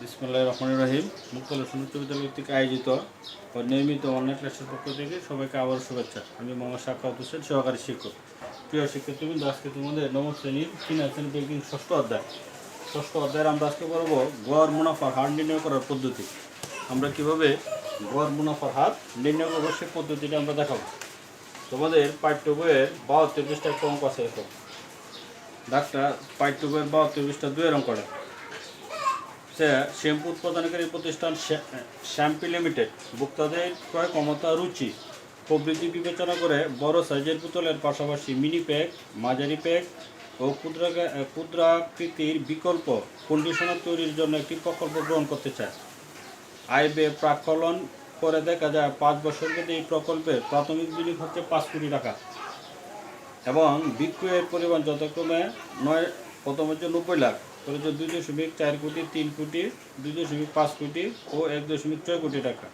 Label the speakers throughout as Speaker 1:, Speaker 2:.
Speaker 1: বিসমুল্লাহ রহমান রহিম। মুক্তল উচ্চ বিদ্যালয় কর্তৃক আয়োজিত ও নিয়মিত অনলাইন ক্লাসের পক্ষ থেকে সবাইকে আবার শুভেচ্ছা। আমি মোহাম্মদ সাক্ষাৎ হোসেন, সহকারী শিক্ষক। প্রিয় শিক্ষার্থীবৃন্দ, আজকে তোমাদের নবম শ্রেণির ফিনান্সিয়াল ব্যাংকিং ষষ্ঠ অধ্যায়। ষষ্ঠ অধ্যায়ের আমরা আজকে পড়ব গড় মুনাফার হার নির্ণয় করার পদ্ধতি। আমরা কীভাবে গড় মুনাফার হার নির্ণয় করব সে পদ্ধতিটা আমরা দেখাবো। তোমাদের পাঠ্য বইয়ের বাহাত্তর পৃষ্ঠা একটা অঙ্ক আছে ডাক্তার পাঠ্য বইয়ের বাহাত্তর পৃষ্ঠা দুয়ের অঙ্কটা সে শ্যাম্পু উৎপাদনকারী প্রতিষ্ঠান শ্যা- শ্যাম্পি লিমিটেড। ভোক্তাদের ক্রয় ক্ষমতা, রুচি প্রবৃত্তি বিবেচনা করে বড় সাইজের বোতলের পাশাপাশি মিনি প্যাক, মাঝারি প্যাক ও ক্ষুদ্র ক্ষুদ্রাকৃতির বিকল্প কন্ডিশনার তৈরির জন্য একটি প্রকল্প গ্রহণ করতে চায়। ব্যয় প্রাকলন করে দেখা যায়, পাঁচ বছর এই প্রকল্পের প্রাথমিক বিনিয়োগ হচ্ছে পাঁচ কোটি টাকা। এবং বিক্রয়ের পরিমাণ যথাক্রমে নয়, প্রথম হচ্ছে নব্বই লাখ পরে হচ্ছে দুই দশমিক চার কোটি, তিন কোটি, দুই দশমিক পাঁচ কোটি ও এক দশমিক ছয় কোটি টাকা।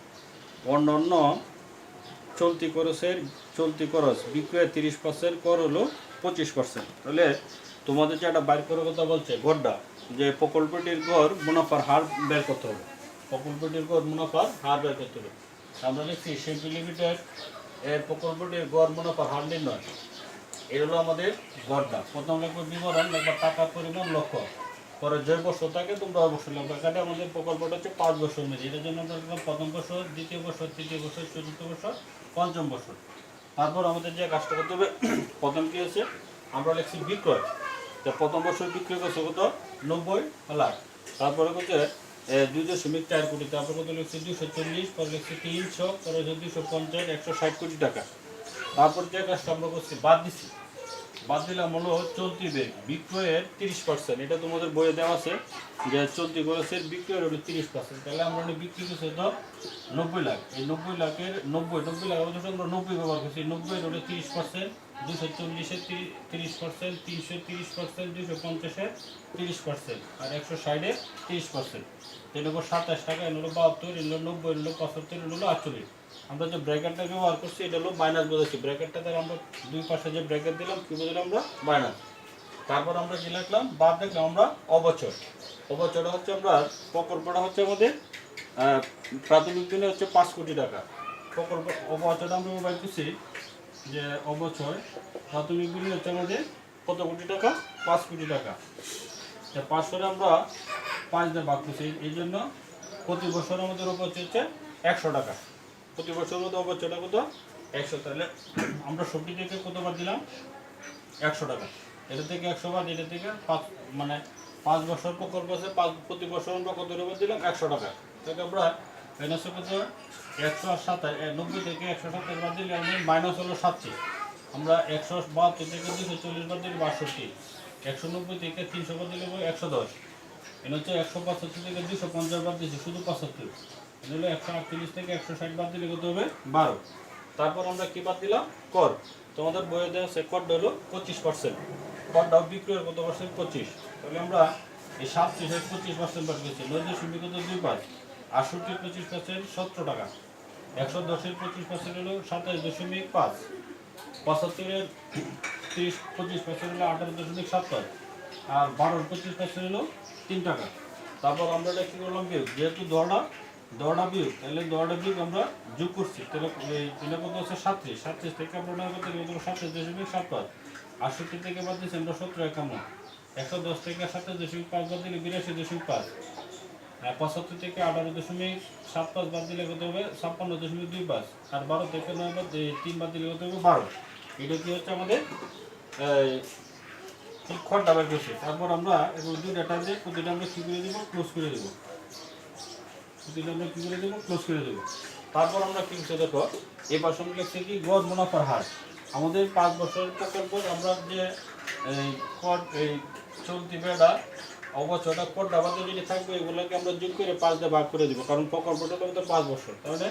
Speaker 1: অন্যান্য চলতি খরচের, চলতি খরচ বিক্রয়ের তিরিশ পার্সেন্ট, কর হলো পঁচিশ পার্সেন্ট। তাহলে তোমাদের যে একটা বাইর করার কথা বলছে গড়টা যে প্রকল্পটির গড় মুনাফার হার বের করতে হবে। প্রকল্পটির গড় মুনাফার হার বের করতে হবে। আমরা দেখছি শিল্পী লিমিটেড এর প্রকল্পটির গড় মুনাফার হার নির্ণয়। এটা হলো আমাদের গড়টা প্রথম লিখব বিবরণ লিখব টাকার পরিমাণ, লক্ষ্য। পরে যে বছর তোমরা অবশ্যই লিখবে এখানে আমাদের প্রকল্পটা হচ্ছে পাঁচ বছর মেঝে এটার জন্য প্রথম বছর, দ্বিতীয় বছর, তৃতীয় বছর, চতুর্থ বছর, পঞ্চম বছর। তারপর আমাদের যে কাজটা করতে হবে, প্রথম কী হচ্ছে আমরা লিখছি বিক্রয়। তো প্রথম বছর বিক্রয় করছে কত? নব্বই লাখ। তারপরে হচ্ছে দুই দশমিক চার কোটি। তারপর কত লিখছি? দুশো চল্লিশ, পরে লিখছি তিনশো, পরে দুশো পঞ্চাশ, একশো ষাট কোটি টাকা। তারপর যে কাজটা আমরা করছি, বাদ দিছি। বাদ দিলাম হলো চলতি বেগ, বিক্রয়ের তিরিশ পার্সেন্ট এটা তোমাদের বইয়ে দেওয়া আছে যে চলতি খরচের বিক্রয়ের হলো তিরিশ পার্সেন্ট তাহলে আমরা বিক্রি করছি তো নব্বই লাখ। এই নব্বই লাখের নব্বই নব্বই লাখ অবশ্য আমরা নব্বই ব্যবহার করছি। নব্বই হলো তিরিশ পার্সেন্ট দুশো চল্লিশের তিরিশ পার্সেন্ট তিনশো তিরিশ পার্সেন্ট দুশো পঞ্চাশের তিরিশ পার্সেন্ট আর একশো ষাটের তিরিশ পার্সেন্ট এটা হলো সাতাশ টাকা, এর হলো বাহাত্তর, এর হলো নব্বই, এর হলো পঁচাত্তর, এর হলো আটচল্লিশ। আমরা যে ব্র্যাকেটটা ব্যবহার করছি, এটা হলো মাইনাস বোঝাচ্ছি। ব্র্যাকেটটা দ্বারা আমরা দুই পাশে যে ব্র্যাকেট দিলাম, কি বুঝলাম আমরা? মাইনাস তারপর আমরা কি লিখলাম? বাদ দেখলাম আমরা অবচর। অবচরটা হচ্ছে আমরা প্রকল্পটা হচ্ছে আমাদের প্রাথমিক দিনে হচ্ছে পাঁচ কোটি টাকা। প্রকল্প অবচরটা আমরা মোবাইল করছি যে অবচর, প্রাথমিক দিনে হচ্ছে আমাদের কত কোটি টাকা? পাঁচ কোটি টাকা। পাঁচশোরে আমরা পাঁচ দিয়ে ভাগ করছি। এই জন্য প্রতি বছর আমাদের অবচর হচ্ছে একশো টাকা। প্রতি বছর মধ্যে অবচরটা কত? একশো তাহলে আমরা সবজি থেকে কতবার দিলাম? একশো টাকা। এটা থেকে একশো বার এটা থেকে পাঁচ মানে পাঁচ বছর প্রকল্প আছে, পাঁচ, প্রতি বছর আমরা কত টাকা দিলাম? একশো টাকা। তাহলে আমরা মাইনাস কত? একশো সাতাশ নব্বই থেকে একশো সাতাশ বার দিলে আমাদের মাইনাস হলো সাতচল্লিশ আমরা একশো বাহাত্তর থেকে দুশো চল্লিশ বার দিলে বাষট্টি। একশো নব্বই থেকে তিনশো বার দিলে একশো দশ। এটা হচ্ছে একশো পঁচাত্তর থেকে দুশো পঞ্চাশ বার দিচ্ছি শুধু পঁচাত্তর। এটা হলো একশো আটচল্লিশ থেকে একশো ষাট বার দিলে কত হবে? বারো। তারপর আমরা কি বাদ দিলাম? কর। তোমাদের বইয়ে দেওয়া আছে করটা হলো পঁচিশ পার্সেন্ট করটাও বিক্রয়ের কত পার্সেন্ট পঁচিশ। তাহলে আমরা এই সাত ত্রিশের পঁচিশ পার্সেন্ট বাদ দিচ্ছি নয় দশমিক কত? দুই পাঁচ। আটষট্টির পঁচিশ পার্সেন্ট সতেরো টাকা। একশো দশের পঁচিশ পার্সেন্ট হলো সাতাশ দশমিক পাঁচ। পঁচাত্তরের তিরিশ পঁচিশ পার্সেন্ট হলো আঠারো দশমিক সাত পাঁচ আর বারোর পঁচিশ পার্সেন্ট হলো তিন টাকা। তারপর আমরা এটা কী করলাম বিয়োগ যেহেতু দড়া দড়া বিয়োগ তাহলে দড়া বিয়োগ আমরা যোগ করছি। তাহলে এটা হচ্ছে সাতত্রিশ। সাতত্রিশ থেকে আমরা নয় দশমিক সাত পাঁচ। আটষট্টি থেকে বাদ দিচ্ছি আমরা সত্তর একান্ন। একশো দশ থেকে সাতাশ দশমিক পাঁচ বাদ দিলে বিরাশি দশমিক পাঁচ। পঁচাত্তর থেকে আঠারো দশমিক সাত পাঁচ বাদ দিলে কত হবে? ছাপ্পান্ন দশমিক দুই পাঁচ। আর বারো থেকে নয় বাদ তিন বাদ দিলে কত হবে? বারো। এটা কি হচ্ছে আমাদের খড়টা বের করছি। তারপর আমরা এগুলো দুই ডাটা দিয়ে প্রতিটা আমরা কী করে দেবো? ক্লোজ করে দেবো। প্রতিটা আমরা কী করে দেবো? ক্লোজ করে দেবো। তারপর আমরা কি হচ্ছে দেখো, এই পাশে আমরা লিখছি কি গড় মুনাফার হার। আমাদের পাঁচ বছরের প্রকল্প, আমরা যে, এই কর এই, চলতি বেড়া অবচয়টা কোড ডাবাতে যদি থাকবে, এগুলোকে আমরা যোগ করে পাঁচ দিয়ে ভাগ করে দিব, কারণ প্রকল্পটা আমাদের পাঁচ বছর। তাহলে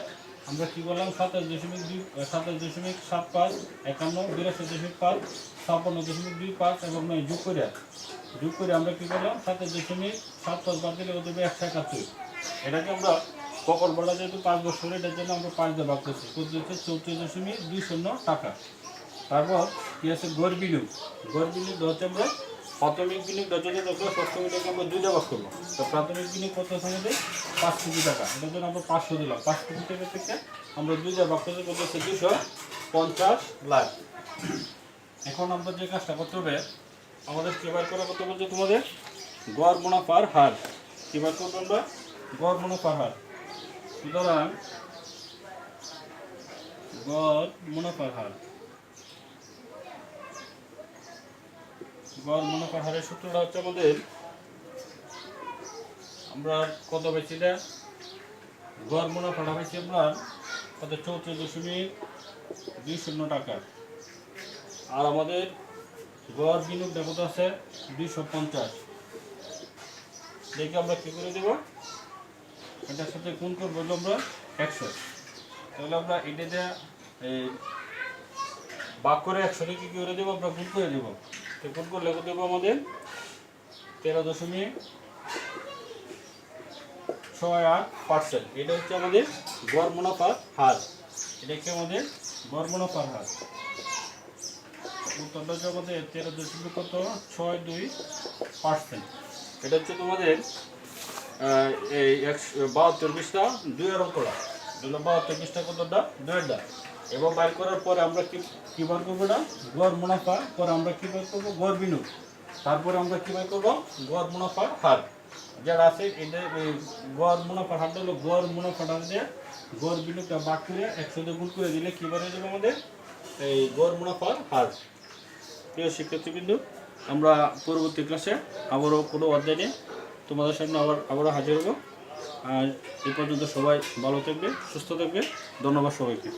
Speaker 1: আমরা কি বললাম? সাতাশ দশমিক দুই, সাতাশ দশমিক সাত পাঁচ, একান্ন, বিরাশি দশমিক পাঁচ, ছাপ্পান্ন দশমিক দুই পাঁচ এবং নয় যোগ করে যোগ করে আমরা কি করলাম? সাতাশ দশমিক সাত পাঁচ বাদ দিলে ওদের একশো একাত্তর। এটাকে আমরা প্রকল্পটা যেহেতু পাঁচ বছর, এটার জন্য আমরা পাঁচ দিয়ে ভাগ করছি। করতে চৌত্রিশ দশমিক দুই শূন্য টাকা। তারপর কি আছে? গড় বিনিয়োগ। গড় বিনিয়োগ হচ্ছে আমরা, প্রাথমিক বিনিয়োগটা যদি দেখো ষষ্ঠমীটাকে আমরা দুইটা ভাগ করব। তো প্রাথমিক বিনিয়োগ কত সময় পাঁচ কোটি টাকা। এটার জন্য আমরা পাঁচশো দিলাম। পাঁচ কোটি টাকা থেকে আমরা দুইটা ভাগ করতে হচ্ছে? দুশো পঞ্চাশ লাখ। এখন আমরা যে কাজটা করতে হবে আমাদের কি বার করা কত বলছে তোমাদের? গড় মুনাফার হার। কি বার করব আমরা? গড় মুনাফার হার। সুতরাং গড় মুনাফার হার। গড় মুনাফার হারের সূত্রটা হচ্ছে আমাদের, আমরা কত পেয়েছি এটা? গড় মুনাফাটা পেয়েছি আমরা কত? চৌত্রিশ দশমিক দুই শূন্য টাকা। আর আমাদের গড় বিনিয়োগ কত আছে দুইশো পঞ্চাশ। দেখে আমরা কী করে দেবো? এটার সাথে কোন করব আমরা একশো। তাহলে আমরা এটাতে এই বাক করে একশোকে কী করে দেবো? আমরা গুণ করে দেবো। তো গুণ করলে দেবো আমাদের? তেরো দশমিক ছয় আট পার্সেন্ট। এটা হচ্ছে আমাদের গড় মুনাফার হার। এটা হচ্ছে আমাদের? গড় মুনাফার হার। উত্তরটা আমাদের তেরো দশমিক কত? ছয় দুই পার্সেন্ট এটা হচ্ছে তোমাদের এই একশো, বাহাত্তর পৃষ্ঠা দুইয়ের অঙ্কটা দুটো বাহাত্তর পৃষ্ঠা কতটা? দুইটা। এবং বাইর করার পরে আমরা কি, কী বার করব না গড় মুনাফা। পরে আমরা কী বার করব? গড় বিনিয়োগ। তারপরে আমরা কী বার করব? গড় মুনাফার হার। যারা আছে এটা গড় মুনাফার হারটা হলো গড় মুনাফাটা দিয়ে গড় বিনিয়োগটা বাদ করে একসাথে গুণ করে দিলে কী বার হয়ে যাবে আমাদের? এই গড় মুনাফার হার। প্রিয় শিক্ষার্থীবৃন্দ, আমরা পরবর্তী ক্লাসে আবারও কোনো অধ্যায় নিয়ে তোমাদের সামনে আবার, আবারও হাজির হব। আর এ পর্যন্ত সবাই ভালো থাকবে, সুস্থ থাকবে। ধন্যবাদ সবাইকে।